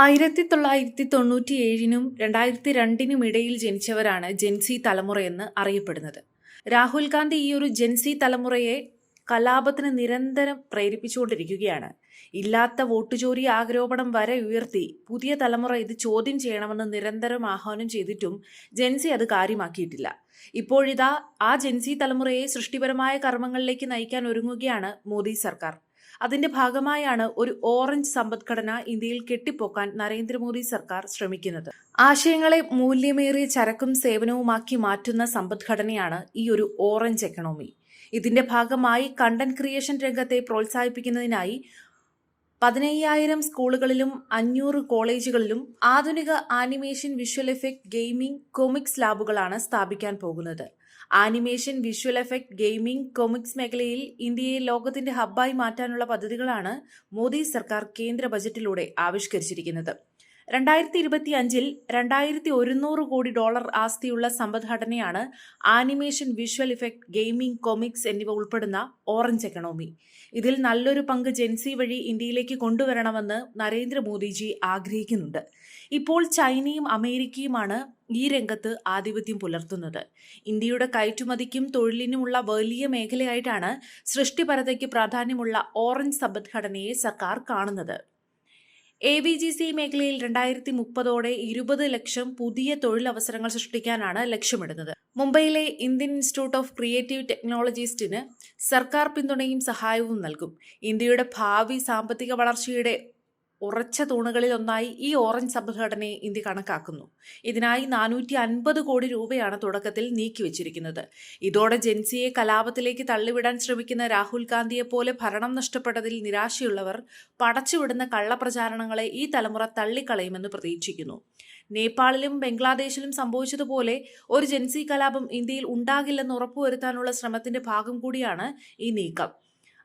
ആയിരത്തി തൊള്ളായിരത്തി തൊണ്ണൂറ്റി ഏഴിനും രണ്ടായിരത്തി രണ്ടിനും ഇടയിൽ ജനിച്ചവരാണ് ജെൻസി തലമുറയെന്ന് അറിയപ്പെടുന്നത്. രാഹുൽ ഗാന്ധി ഈ ഒരു ജെൻസി തലമുറയെ കലാപത്തിന് നിരന്തരം പ്രേരിപ്പിച്ചുകൊണ്ടിരിക്കുകയാണ്. ഇല്ലാത്ത വോട്ട് ചോരി ആരോപണം വരെ ഉയർത്തി പുതിയ തലമുറ ഇത് ചോദ്യം ചെയ്യണമെന്ന് നിരന്തരം ആഹ്വാനം ചെയ്തിട്ടും ജെൻസി അത് കാര്യമാക്കിയിട്ടില്ല. ഇപ്പോഴിതാ ആ ജെൻസി തലമുറയെ സൃഷ്ടിപരമായ കർമ്മങ്ങളിലേക്ക് നയിക്കാൻ ഒരുങ്ങുകയാണ് മോദി സർക്കാർ. അതിന്റെ ഭാഗമായാണ് ഒരു ഓറഞ്ച് സമ്പദ്ഘടന ഇന്ത്യയിൽ കെട്ടിപ്പോക്കാൻ നരേന്ദ്രമോദി സർക്കാർ ശ്രമിക്കുന്നത്. ആശയങ്ങളെ മൂല്യമേറിയ ചരക്കും സേവനവുമാക്കി മാറ്റുന്ന സമ്പദ്ഘടനയാണ് ഈ ഒരു ഓറഞ്ച് എക്കണോമി. ഇതിന്റെ ഭാഗമായി കണ്ടന്റ് ക്രിയേഷൻ രംഗത്തെ പ്രോത്സാഹിപ്പിക്കുന്നതിനായി പതിനയ്യായിരം സ്കൂളുകളിലും അഞ്ഞൂറ് കോളേജുകളിലും ആധുനിക animation visual effect gaming comics ലാബുകളാണ് സ്ഥാപിക്കാൻ പോകുന്നത്. Animation visual effect gaming comics മേഖലയിൽ ഇന്ത്യയെ ലോകത്തിന്റെ ഹബ്ബായി മാറ്റാനുള്ള പദ്ധതികളാണ് മോദി സർക്കാർ കേന്ദ്ര ബജറ്റിലൂടെ ആവിഷ്കരിച്ചിരിക്കുന്നത്. രണ്ടായിരത്തി ഇരുപത്തി അഞ്ചിൽ രണ്ടായിരത്തി ഒരുന്നൂറ് കോടി ഡോളർ ആസ്തിയുള്ള സമ്പദ്ഘടനയാണ് animation visual effect gaming comics എന്നിവ ഉൾപ്പെടുന്ന ഓറഞ്ച് എക്കണോമി. ഇതിൽ നല്ലൊരു പങ്ക് ജെൻസി വഴി ഇന്ത്യയിലേക്ക് കൊണ്ടുവരണമെന്ന് നരേന്ദ്രമോദിജി ആഗ്രഹിക്കുന്നുണ്ട്. ഇപ്പോൾ ചൈനയും അമേരിക്കയുമാണ് ഈ രംഗത്ത് ആധിപത്യം പുലർത്തുന്നത്. ഇന്ത്യയുടെ കയറ്റുമതിക്കും തൊഴിലിനുമുള്ള വലിയ മേഖലയായിട്ടാണ് സൃഷ്ടിപരതയ്ക്ക് പ്രാധാന്യമുള്ള ഓറഞ്ച് സമ്പദ്ഘടനയെ സർക്കാർ കാണുന്നത്. എ വി ജി സി മേഖലയിൽ രണ്ടായിരത്തി മുപ്പതോടെ ഇരുപത് ലക്ഷം പുതിയ തൊഴിലവസരങ്ങൾ സൃഷ്ടിക്കാനാണ് ലക്ഷ്യമിടുന്നത്. മുംബൈയിലെ ഇന്ത്യൻ ഇൻസ്റ്റിറ്റ്യൂട്ട് ഓഫ് ക്രിയേറ്റീവ് ടെക്നോളജിസ്റ്റിന് സർക്കാർ പിന്തുണയും സഹായവും നൽകും. ഇന്ത്യയുടെ ഭാവി സാമ്പത്തിക വളർച്ചയുടെ ഉറച്ച തൂണുകളിൽ ഒന്നായി ഈ ഓറഞ്ച് സബ്ഘടനയെ ഇന്ത്യ കണക്കാക്കുന്നു. ഇതിനായി നാനൂറ്റി അൻപത് കോടി രൂപയാണ് തുടക്കത്തിൽ നീക്കിവച്ചിരിക്കുന്നത് ഇതോടെ ജെൻസിയെ കലാപത്തിലേക്ക് തള്ളിവിടാൻ ശ്രമിക്കുന്ന രാഹുൽ ഗാന്ധിയെ പോലെ ഭരണം നഷ്ടപ്പെട്ടതിൽ നിരാശയുള്ളവർ പടച്ചുവിടുന്ന കള്ളപ്രചാരണങ്ങളെ ഈ തലമുറ തള്ളിക്കളയുമെന്ന് പ്രതീക്ഷിക്കുന്നു. നേപ്പാളിലും ബംഗ്ലാദേശിലും സംഭവിച്ചതുപോലെ ഒരു ജെൻസി കലാപം ഇന്ത്യയിൽ ഉണ്ടാകില്ലെന്ന് ഉറപ്പുവരുത്താനുള്ള ശ്രമത്തിന്റെ ഭാഗം കൂടിയാണ് ഈ നീക്കം.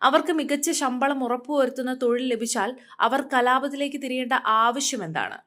അവർക്ക് മികച്ച ശമ്പളം ഉറപ്പുവരുത്തുന്ന തൊഴിൽ ലഭിച്ചാൽ അവർ കലാപത്തിലേക്ക് തിരിയേണ്ട ആവശ്യം എന്താണ്?